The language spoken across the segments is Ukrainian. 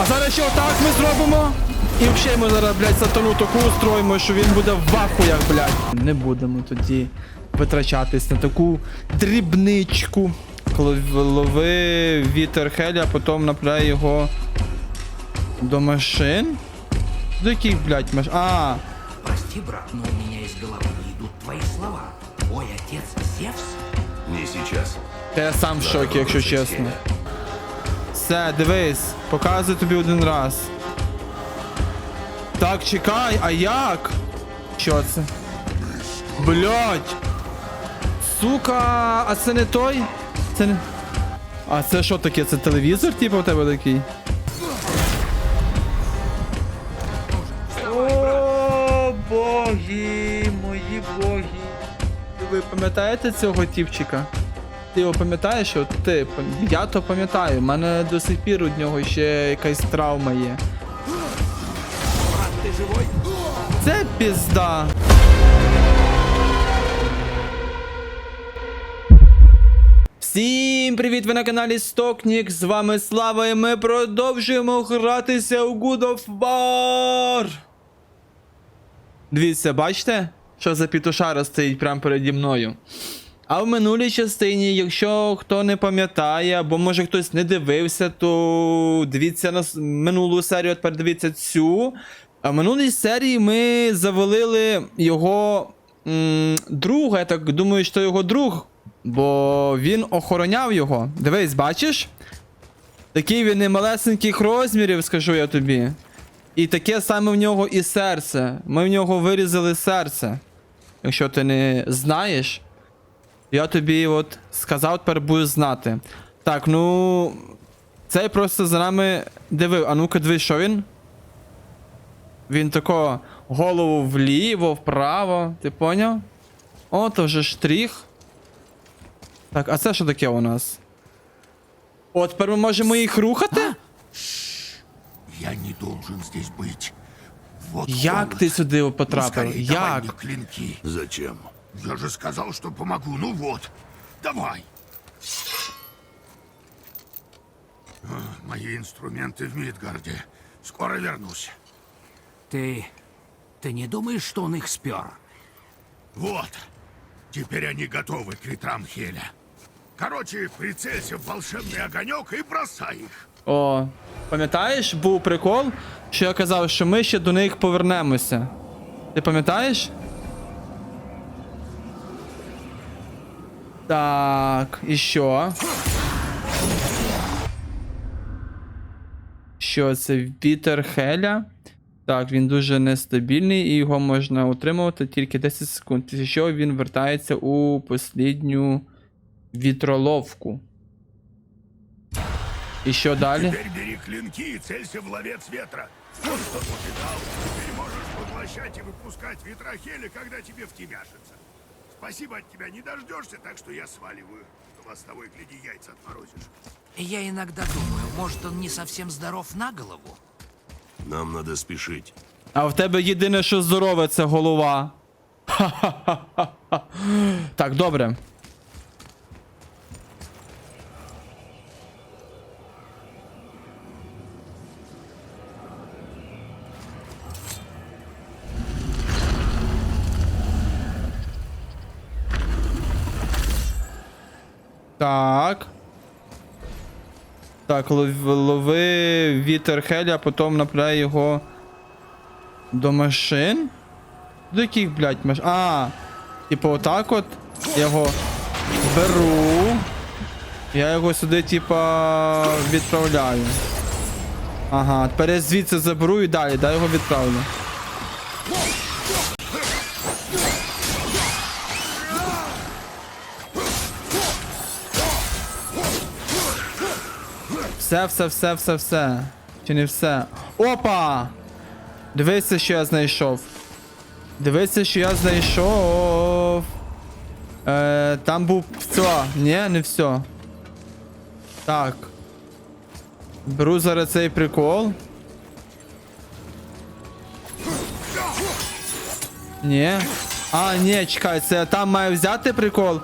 А зараз ще отак ми зробимо. І взагалі ми зараз, блядь, сатану таку устроїмо, що він буде в вахуях, блядь. Не будемо тоді витрачатись на таку дрібничку. Коли лови вітер Хеля, а потім направляє його до машин. До яких, блядь, маш... А, Прости, брат, но у меня из головы не идут твои слова. Твой отец Зевс? Не сейчас. Я сам в шокі, якщо чесно. Все, дивись, показую тобі один раз. Так, чекай, а як? Що це? Блять! Сука, а це не той? Це не. А це що таке? Це телевізор, типу, у тебе такий? О, боги, мої боги. Ви пам'ятаєте цього тіпчика? Ти його пам'ятаєш? От ти, я то пам'ятаю. У мене до сих пір у нього ще якась травма є. Ты живой? Це пізда. Всім привіт! Ви на каналі Стокнік. З вами Слава, і ми продовжуємо гратися у Good of War. Дивіться, бачите, що за пітушара стоїть прямо переді мною. А в минулій частині, якщо хто не пам'ятає, або може хтось не дивився, то дивіться на минулу серію, тепер дивіться цю. А в минулій серії ми завалили його м, друга. Я так думаю, що його друг, бо він охороняв його. Дивись, бачиш? Такий він і малесеньких розмірів, скажу я тобі. І таке саме в нього і серце. Ми в нього вирізали серце. Якщо ти не знаєш. Я тобі от сказав, тепер будеш знати. Так, ну. Цей просто за нами дивив. А ну-ка дивись, що він? Він тако голову вліво, вправо. Ти поняв? О, то вже штрих. Так, а це що таке у нас? О, тепер ми можемо їх рухати? Я не должен здесь быть. Вот Як холод. ти сюди Ну, потрапив? давай Як? мне клинки. Зачем? Я же сказал, что помогу. Ну вот, давай. А, Мои инструменты в Мидгарде. Скоро вернусь. Ты... Ты не думаешь, что он их спер? Вот. Теперь они готовы к ветрам Хеля. Короче, прицелься в волшебный огонек и бросай их. О, пам'ятаєш, був прикол, що я казав, що ми ще до них повернемося. Ти пам'ятаєш? Так, і що? Що це вітер Хеля? Так, він дуже нестабільний і його можна утримувати тільки 10 секунд. Після чого він вертається у послідню вітроловку. І що далі? Теперь бери клинки и целься в ловец ветра. Вот что тут и дал. Теперь можешь поглощать и выпускать Хеля, когда тебе втемяшится. Спасибо от тебя не дождешься, так что я сваливаю. У вас с тобой, гляди, яйца отморозишь. Я иногда думаю, может, он не совсем здоров на голову? Нам надо спешить. А в тебе єдине, що здорове, це голова. Ха-ха-ха-ха. Так, добре. Так. Так, лов- лови вітер Хеля, а потім направляє його до машин? До яких, блядь, машин? А, типу, отак от. Я його беру. Я його сюди, типа, відправляю. Ага, тепер я звідси заберу і далі, да, його відправлю. Все, все, все, все, все. Чи не все? Опа! Дивися, що я знайшов. Дивися, що я знайшов. Е, там був все. Ні, не все. Так. Беру зараз цей прикол. Ні. А, ні, чекай, це я там маю взяти прикол.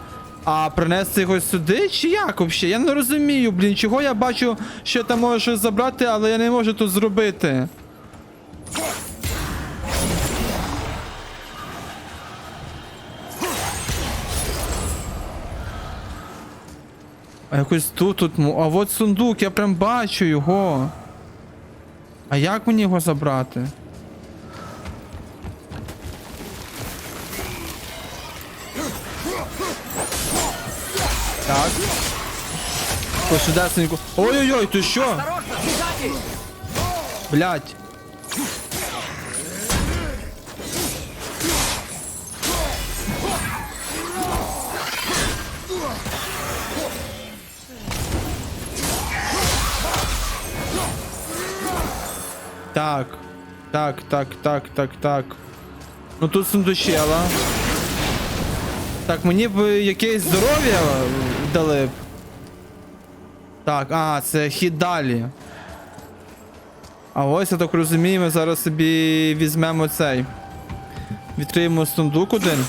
А принести його сюди чи як взагалі? Я не розумію, блін, чого я бачу, що там можу щось забрати, але я не можу тут зробити. А якось тут, тут, а от сундук, я прям бачу його. А як мені його забрати? Посюдесенько. Ой-ой-ой, ти що? Блять. Так. Так, так, так, так, так. Ну тут сундучела. Так, мені б якесь здоров'я дали. Так, а, це хід далі. А ось, я так розумію, ми зараз собі візьмемо цей. Відкриємо сундук один.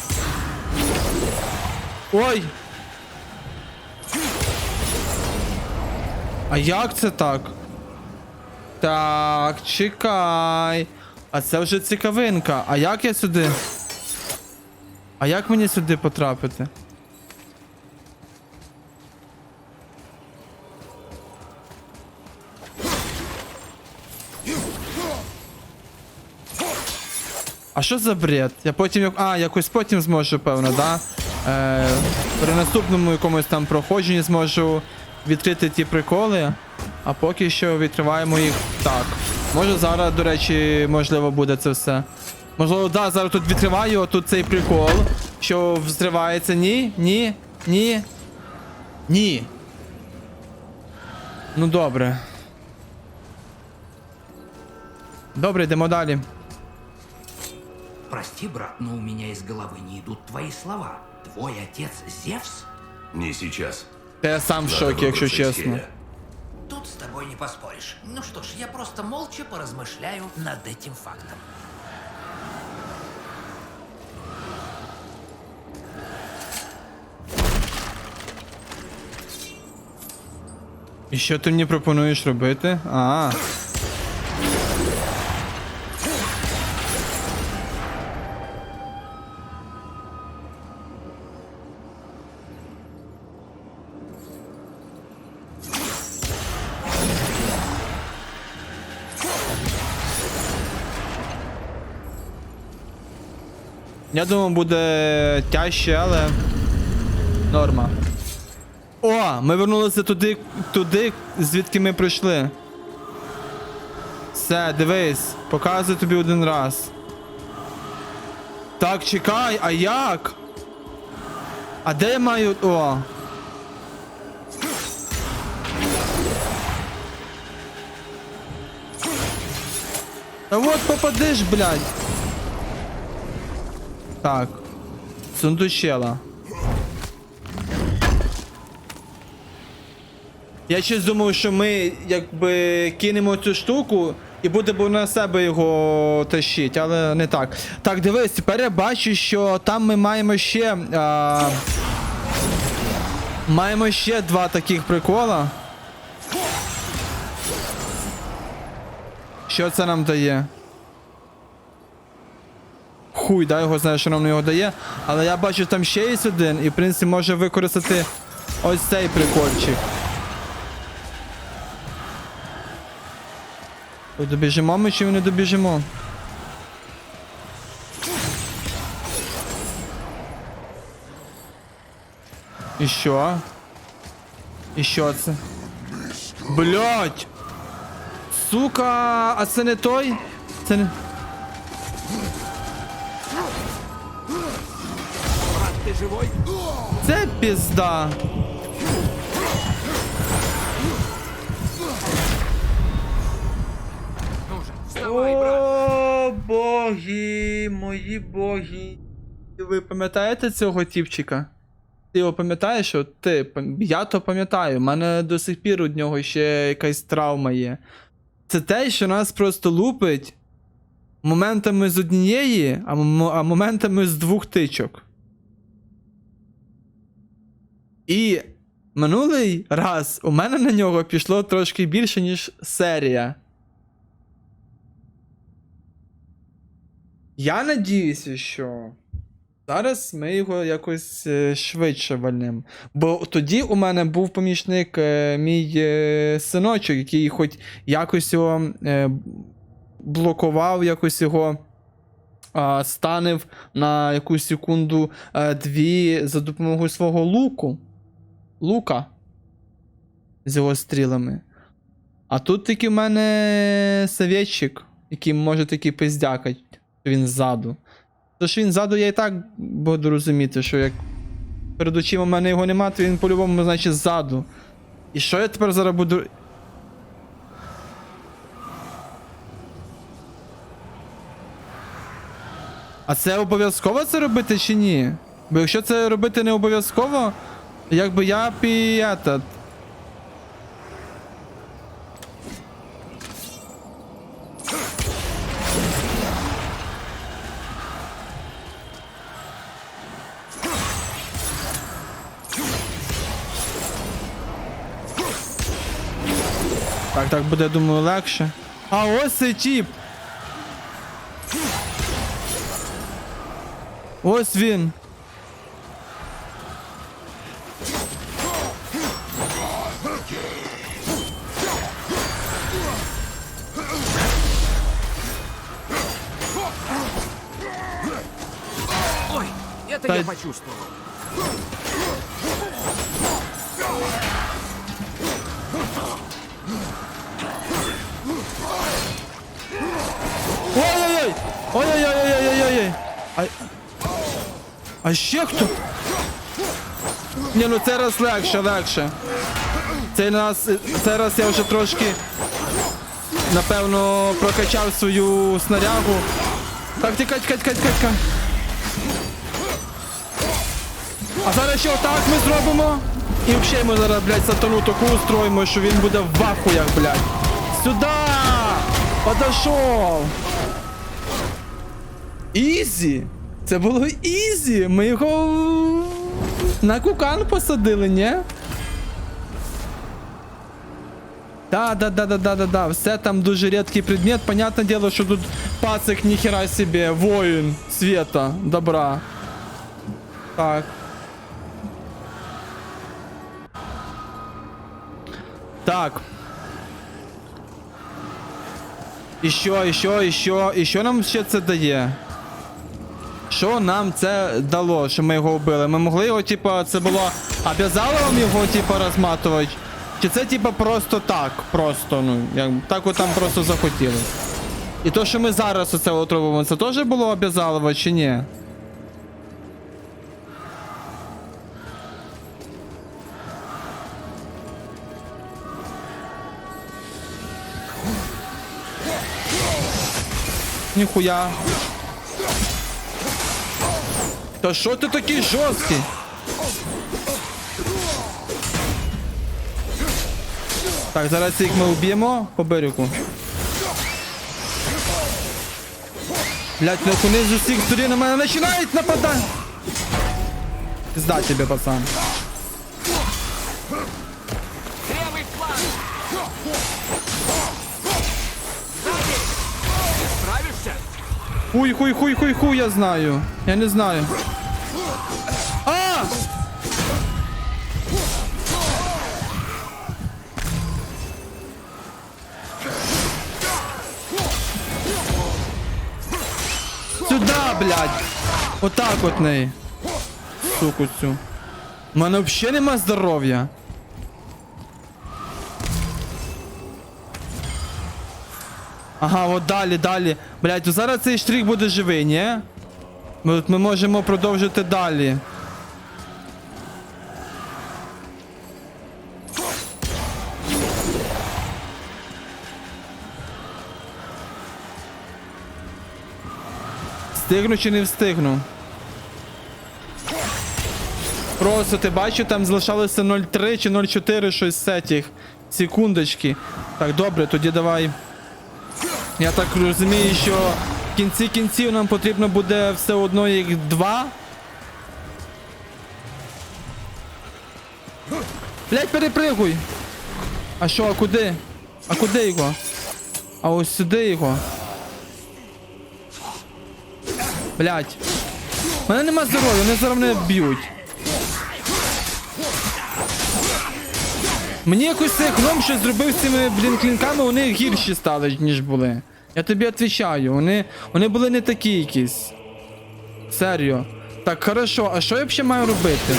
Ой! А як це так? Так, чекай. А це вже цікавинка. А як я сюди? А як мені сюди потрапити? А що за бред? Я потім. А, якось потім зможу, певно, да? Е, при наступному якомусь там проходженні зможу відкрити ті приколи. А поки що відкриваємо їх так. Може зараз, до речі, можливо, буде це все. Можливо, да, зараз тут відкриваю, тут цей прикол, що взривається. Ні, ні, ні. Ні. Ну добре. Добре, йдемо далі. Прости, брат, но у меня из головы не идут твои слова. Твой отец Зевс? Не сейчас. Та я сам в Надо шокі, якщо выбраться из чесно. Хеля. Тут с тобой не поспоришь. Ну что ж, я просто молча поразмышляю над этим фактом. І що ти мені пропонуєш робити? А. Я думаю, буде тяжче, але норма. О, ми вернулися туди, туди, звідки ми прийшли. Все, дивись, показую тобі один раз. Так, чекай, а як? А де я маю. О. Та от попадеш, блядь. Так. Сундучела. Я щось думав, що ми якби кинемо цю штуку і будемо на себе його тащити, але не так. Так, дивись, тепер я бачу, що там ми маємо ще. А... Маємо ще два таких прикола. Що це нам дає? Хуй, да, його знає, що нам його дає. Але я бачу, там ще є один, і в принципі може використати ось цей прикольчик. Добіжимо ми чи не добіжимо? І що? І що це? Блять! Сука, а це не той? Це не. Ты живой? Це пізда. Ну же, вставай, брат. О, боги, мої боги. Ви пам'ятаєте цього тіпчика? Ти його пам'ятаєш? От ти, пам- я то пам'ятаю, у мене до сих пір у нього ще якась травма є. Це те, що нас просто лупить моментами з однієї, а, м- а моментами з двох тичок. І минулий раз у мене на нього пішло трошки більше, ніж серія. Я надіюся, що зараз ми його якось е, швидше вальнемо. Бо тоді у мене був помічник е, мій е, синочок, який хоч якось його блокував, якось його станив на якусь секунду дві за допомогою свого луку. Лука. З його стрілами. А тут тільки в мене совєтчик, який може таки пиздякать, він ззаду. Тож він ззаду, я і так буду розуміти, що як перед очима в мене його нема, то він по-любому, значить, ззаду. І що я тепер зараз буду. А це обов'язково це робити чи ні? Бо якщо це робити не обов'язково, якби я пі... этот, Так, так буде, думаю, легше. А ось цей тіп. Ось він. Я почувствовал. Ой-ой-ой! Ой-ой-ой-ой-ой-ой! А... а ще хто? Ні, ну це раз легше, легше. Цей раз, цей раз я вже трошки, напевно, прокачав свою снарягу. Так, тікай, тікай, тікай, тікай. А зараз ще отак ми зробимо. І взагалі ми зараз, блядь, сатану таку устроїмо, що він буде в вахуях, блядь. Сюда! Подошов! Ізі! Це було ізі! Ми його на кукан посадили, ні? Да, да, да, да, да, да, да. Все там дуже рідкий предмет. Понятне діло, що тут пацик ніхера себе, воїн света, добра. Так. Так. І що, і що, і що, і що нам ще це дає? Що нам це дало, що ми його вбили? Ми могли його, типа, це було. Обязало вам його, типа, розматувати? Чи це, типа, просто так? Просто, ну, як так от там просто захотіли. І то, що ми зараз оце от робимо, це теж було обязалово чи ні? Ніхуя. Та що ти такий жорсткий? Так, зараз їх ми вб'ємо по берегу. Блять, ну вони з усіх сторін на мене починають нападати. Пизда тебе, пацан. Хуй, хуй, хуй, хуй, хуй, я знаю. Я не знаю. А! Сюда, блядь! Отак от неї. Суку цю. У мене взагалі нема здоров'я. Ага, от далі, далі. Блять, то зараз цей штрих буде живий, ні? Ми, ми можемо продовжити далі. Встигну чи не встигну? Просто ти бачив, там залишалося 0,3 чи 0,4 щось з цих секундочки. Так, добре, тоді давай. Я так розумію, що в кінці кінців нам потрібно буде все одно їх два. Блять, перепригуй! А що, а куди? А куди його? А ось сюди його. Блять. У Мене нема здоров'я, вони зараз мене б'ють. Мені якось цей гном щось зробив з цими, блін, клінками, вони гірші стали, ніж були. Я тобі відповідаю, вони, вони були не такі якісь. Серйо. Так, хорошо, а що я взагалі маю робити?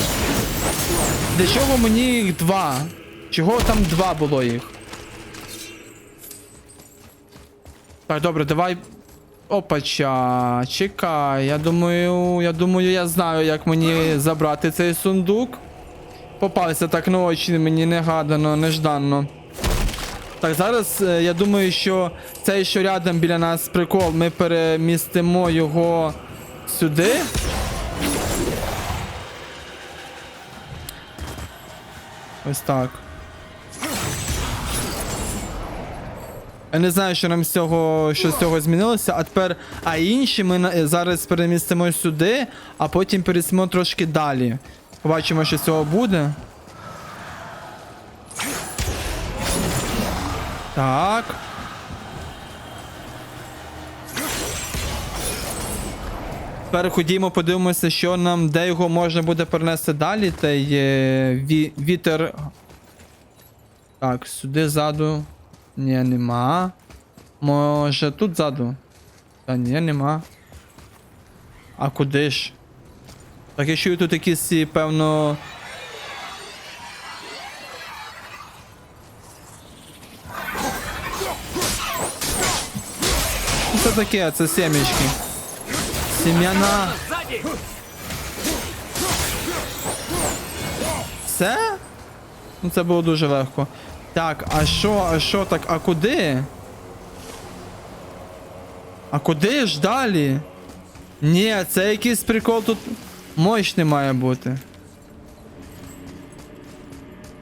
Для чого мені їх два? Чого там два було їх? Так, добре, давай. Опача, чекай. Я думаю, я думаю, я знаю, як мені забрати цей сундук. Попався так на очі мені негадано, нежданно. Так, зараз е, я думаю, що цей, що рядом біля нас прикол, ми перемістимо його сюди. Ось так. Я не знаю, що нам з цього, що з цього змінилося, а тепер. А інші ми на- зараз перемістимо сюди, а потім перемістимо трошки далі. Побачимо, що з цього буде. Так. Тепер ходімо, подивимося, що нам, де його можна буде перенести далі. Та є ві, вітер. Так, сюди ззаду. Ні, нема. Може тут ззаду? Та ні, нема. А куди ж? Так я чую тут якісь, певно. Це таке, це семечки. Сім'яна. Все? Ну це було дуже легко. Так, а що, а що так, а куди? А куди ж далі? Ні, це якийсь прикол тут мощний має бути.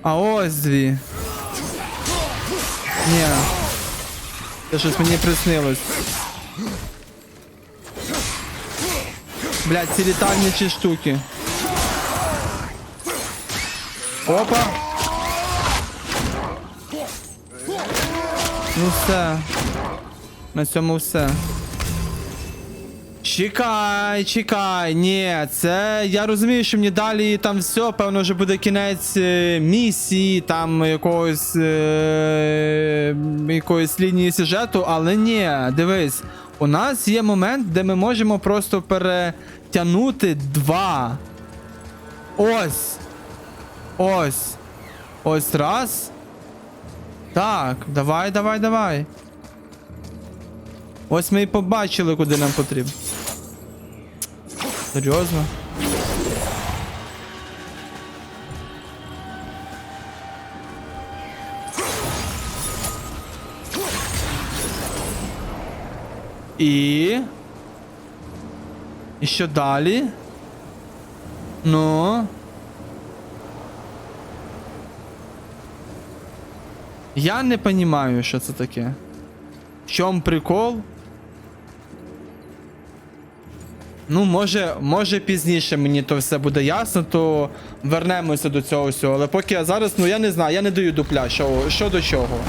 А ось дві. Ні. Це щось мені приснилось. Блять, ці літальні ці штуки. Опа. Ну все. На цьому все. Чекай, чекай, ні, це я розумію, що мені далі там все, певно, вже буде кінець е, місії, там якогось е, якоїсь лінії сюжету, але ні, дивись, у нас є момент, де ми можемо просто перетягнути два. Ось. Ось. Ось раз. Так, давай, давай, давай. Ось ми і побачили, куди нам потрібно. Серйозно? І. І що далі? Ну. Я не розумію, що це таке. В чому прикол? Ну, може, може пізніше мені то все буде ясно, то вернемося до цього всього. Але поки я зараз, ну я не знаю, я не даю дупля, що, що до чого.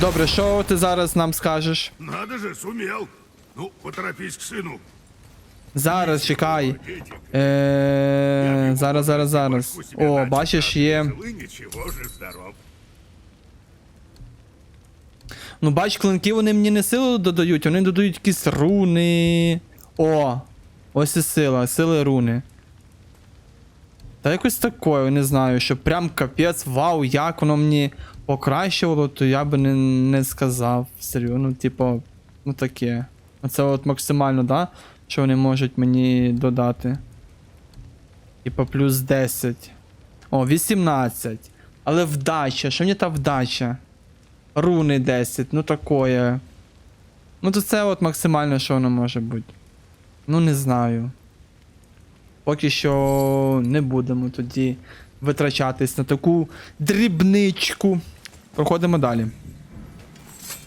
Добре, що ти зараз нам скажеш? Надо же, сумел. Ну, поторопись к сыну. Зараз чекай. Е, зараз, зараз, зараз. О, бачиш, є. Ну, бач, клинки вони мені не силу додають, вони додають якісь руни. О! Ось і сила, сили руни. Та якось такое, не знаю, що прям капець, вау, як воно мені покращувало, то я би не, не сказав. Серйозно, ну, типу, ну таке. Оце от максимально, да? Що вони можуть мені додати. Типа плюс 10. О, 18. Але вдача, що мені та вдача? Руни 10, ну такое. Ну то це от максимально, що воно може бути. Ну не знаю. Поки що не будемо тоді витрачатись на таку дрібничку. Проходимо далі.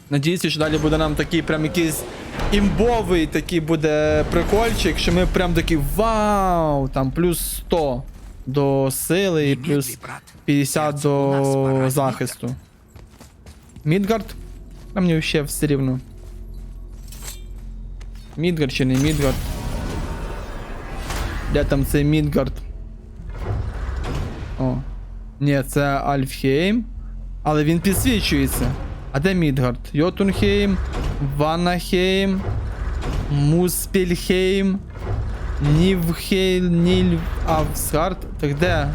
Надіюся, що далі буде нам такий прям якийсь імбовий такий буде прикольчик, що ми прям такий вау! Там плюс 100. до сили і плюс 50 Сердце у нас до захисту. Мідгард? А мені ще все рівно. Мідгард чи не Мідгард? Де там цей Мідгард? О. Ні, це Альфхейм. Але він підсвічується. А де Мідгард? Йотунхейм, Ванахейм, Муспільхейм, Нівхейм, Нільв, Авсгард. Так де?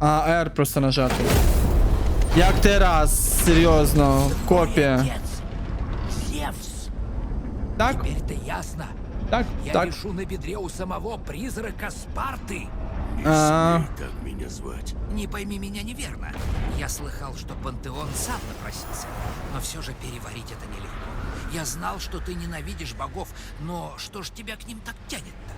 А, R просто нажати. Як ти раз, серйозно, копія. Так, Теперь-то ясно. так, Я так. вишу на бедре у самого призрака Спарты. Не А. смей так меня звать. Не пойми меня неверно. Я слыхал, что Пантеон сам напросился. Но все же переварить это нелегко. Я знал, что ты ненавидишь богов, но что ж тебя к ним так тянет-то?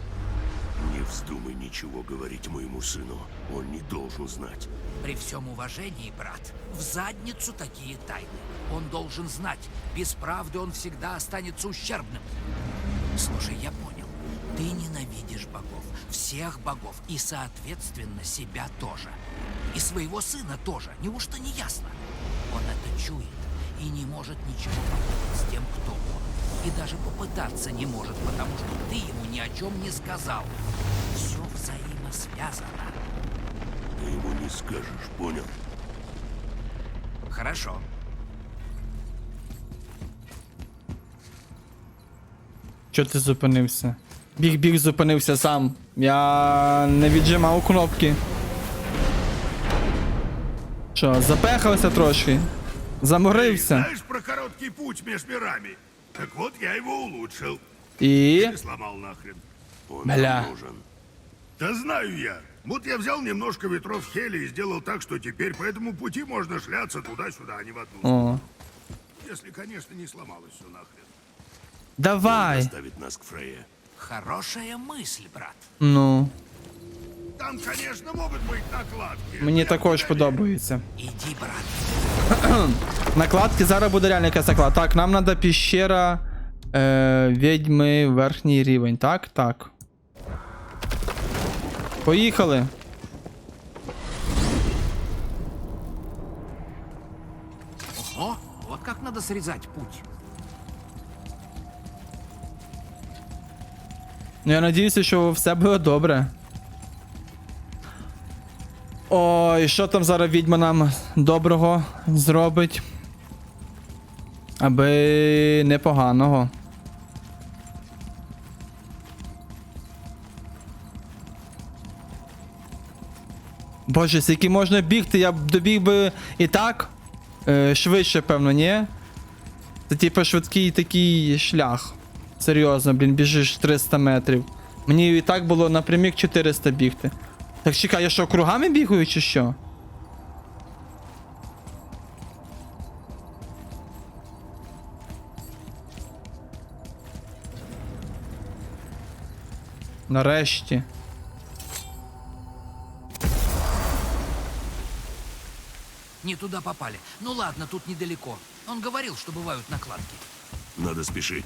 Не вздумай ничего говорить моему сыну. Он не должен знать. При всем уважении, брат, в задницу такие тайны. Он должен знать, без правды он всегда останется ущербным. Слушай, я понял. Ты ненавидишь богов, всех богов, и, соответственно, себя тоже. И своего сына тоже. Неужто не ясно? Он это чует и не может ничего поделать с тем, кто он. И даже попытаться не может, потому что ты ему ни о чем не сказал. Все взаимосвязано. Ты ему не скажешь, понял? Хорошо. Чого ти зупинився? Біг, біг, зупинився сам. Я не віджимав кнопки. Що, запехався трошки? Заморився. Знаешь про короткий путь между мирами? Так вот, я его улучшил. І. Сломал нахрен. Он Бля. нужен. Да знаю я. Вот я взял немножко ветров Хели и сделал так, что теперь по этому пути можно шляться туда-сюда, а не в одну. О. Если, конечно, не сломалось все нахрен. Давай. Доставит нас к Фрейе. Хорошая мысль, брат. Ну. Там, конечно, могут быть накладки. Мені Я також уверен. подобається. Иди, брат. Накладки зараз буде реально якась наклад. Так, нам треба піщера е, відьми верхній рівень. Так, так. Поїхали. Ого, вот как надо срезать путь. Ну, я надіюся, що все буде добре. Ой, що там зараз відьма нам доброго зробить? Аби непоганого. Боже, скільки можна бігти, я б добіг би і так. Е, швидше, певно, ні? Це типу швидкий такий шлях. Серйозно, блін, біжиш 300 метрів. Мені і так було напрямік 400 бігти. Так чекай, я що, кругами бігаю чи що? Нарешті. Не туда попали. Ну ладно, тут недалеко. Он говорил, что бывают накладки. Надо спешить.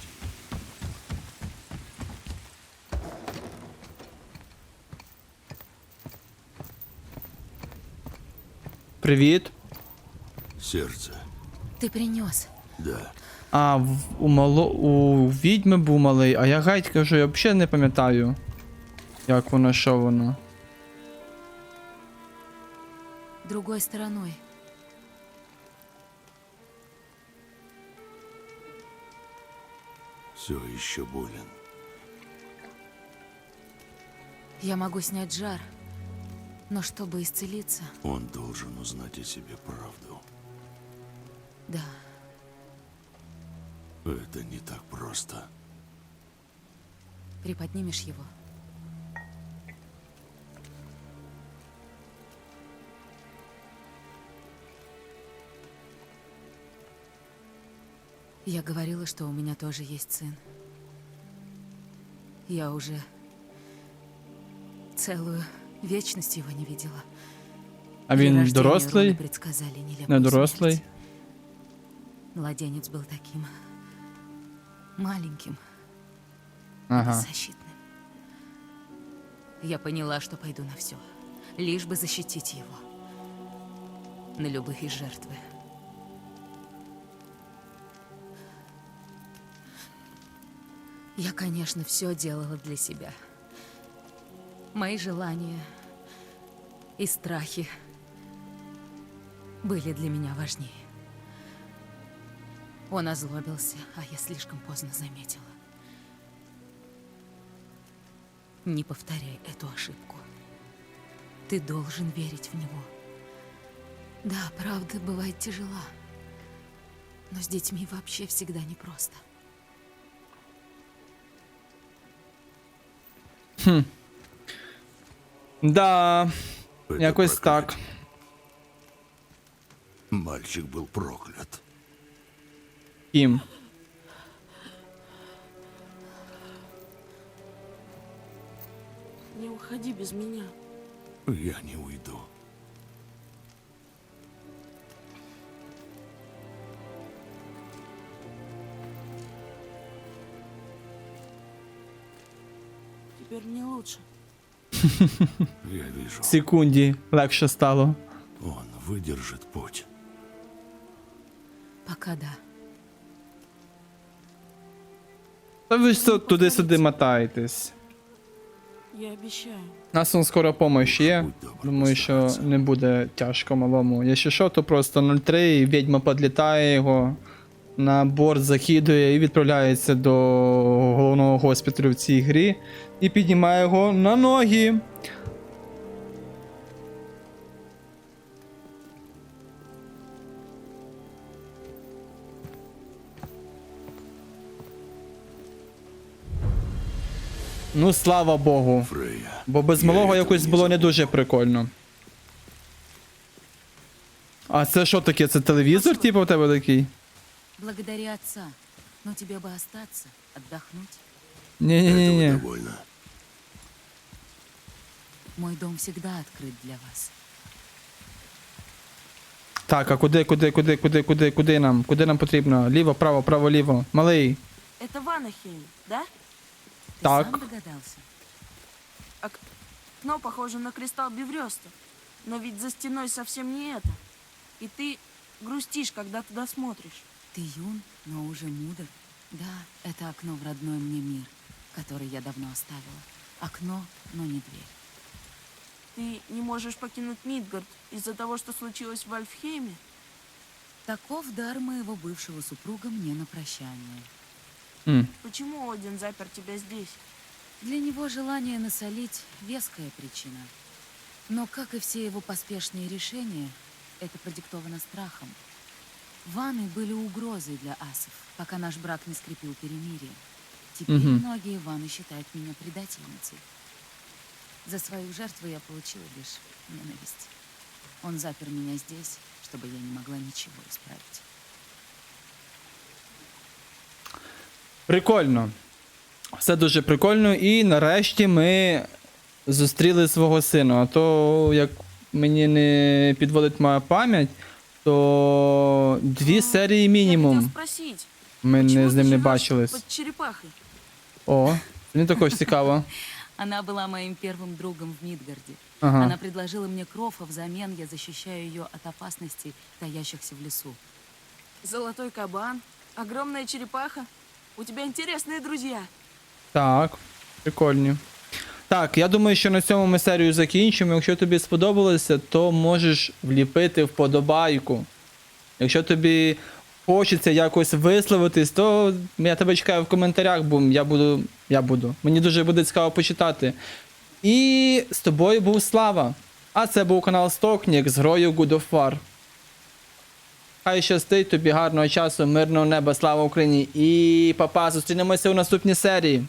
Привіт. Сердце. Ты принес. Да. А, в, у мало. У відьми був малий, а я гайд кажу, я взагалі не пам'ятаю. Як воно, що воно. Другой стороной. Все еще болен. Я могу снять жар. Но чтобы исцелиться, Он должен узнать о себе правду. да. Это не так просто. Приподнимешь его. Я говорила, что у меня тоже есть сын. Я уже целую вечность его не видела. А він дорослий? Не дорослий? смерть. Младенец был таким маленьким, Ага. беззащитным. я поняла, что пойду на все, лишь бы защитить его. На любые жертвы. Я, конечно, все делала для себя. Мои желания и страхи были для меня важнее. Он озлобился, а я слишком поздно заметила. Не повторяй эту ошибку. Ты должен верить в него. Да, правда, бывает тяжела. Но с детьми вообще всегда непросто. Да, Это якось проклятие. так. Мальчик был проклят. Кім. Не уходи без меня. Я не уйду. Теперь мне лучше. Я вижу, В секунді легше стало. он выдержит путь. Пока да. Та ви ж туди-сюди мотаєтесь. Я обещаю. Нас он скоро помощь є. Думаю, що не буде тяжко малому. Якщо що, то просто 0-3, і відьма підлітає його, на борт закидує і відправляється до головного госпіталю в цій грі і піднімає його на ноги. Ну, слава Богу. Бо без малого якось було не дуже прикольно. А це що таке? Це телевізор, типу, у тебе такий? Благодаря отца. Но тебе бы остаться, отдохнуть. Этого Ні-ні-ні. довольно. Мой дом всегда открыт для вас. Так, а куди, куди, куди, куди, куди, куди нам? Куди нам потрібно? Ліво, право, право, ліво. Малий. Это Ванахейм, да? Ты Так. сам догадался? Окно похоже на кристалл Беврёста. Но ведь за стеной совсем не это. И ты грустишь, когда туда смотришь. Ты юн, но уже мудр. Да, это окно в родной мне мир, который я давно оставила. Окно, но не дверь. Ты не можешь покинуть Мидгард из-за того, что случилось в Альфхейме? Таков дар моего бывшего супруга мне на прощание. М. Почему Один запер тебя здесь? Для него желание насолить – веская причина. Но, как и все его поспешные решения, это продиктовано страхом. Ваны были угрозой для асов, пока наш брак не скрепил перемирие. Теперь Мгм. многие ваны считают меня предательницей. За свою жертву я получила лишь ненависть. Он запер меня здесь, чтобы я не могла ничего исправить. Прикольно. Все дуже прикольно. І нарешті ми зустріли свого сина. А то, як мені не підводить моя пам'ять, то дві серії Я хотел мінімум. спросить, Ми почему не з ты ним не живешь бачились. под черепахой? О, мені також цікаво. Она была моим первым другом в Мидгарде. Ага. Она предложила мне кров, а взамен я защищаю ее от опасностей, таящихся в лесу. Золотой кабан, огромная черепаха. У тебя интересные друзья. Так, прикольні. Так, я думаю, що на цьому ми серію закінчимо. Якщо тобі сподобалося, то можеш вліпити вподобайку. Якщо тобі хочеться якось висловитись, то я тебе чекаю в коментарях, бо я буду. Я буду. Мені дуже буде цікаво почитати. І з тобою був Слава. А це був канал Стокнік з грою Good of War. Хай щастить тобі гарного часу, мирного неба, слава Україні і папа, зустрінемося у наступній серії.